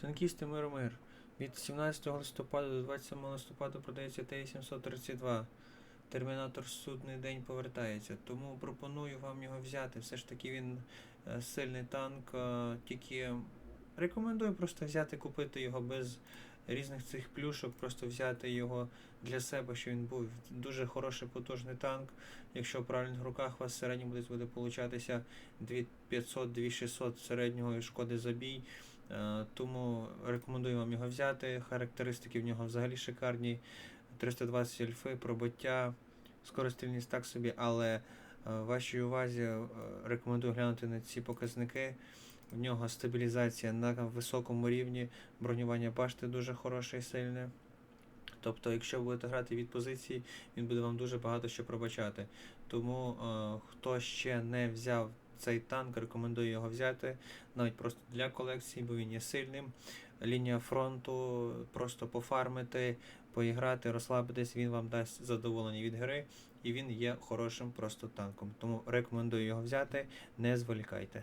Танкісти мир мир. Від 17 листопада до 27 листопада продається Т-732. Термінатор судний день повертається. Тому пропоную вам його взяти. Все ж таки він е, сильний танк. е, Тільки рекомендую просто взяти, купити його без різних цих плюшок, просто взяти його для себе, що він був дуже хороший потужний танк. Якщо в правильних руках у вас в середньому буде получатися 2500-2600 середнього шкоди за бій. Е, Тому рекомендую вам його взяти. Характеристики в нього взагалі шикарні. 320 альфи, пробиття, скорострільність так собі, але е, вашій увазі е, рекомендую глянути на ці показники. В нього стабілізація на високому рівні, бронювання башти дуже хороше і сильне. Тобто, якщо будете грати від позиції, він буде вам дуже багато що пробачати. Тому е, хто ще не взяв цей танк, рекомендую його взяти навіть просто для колекції, бо він є сильним. Лінія фронту, просто пофармити, поіграти, розслабитись, він вам дасть задоволення від гри, і він є хорошим просто танком. Тому рекомендую його взяти, не зволікайте.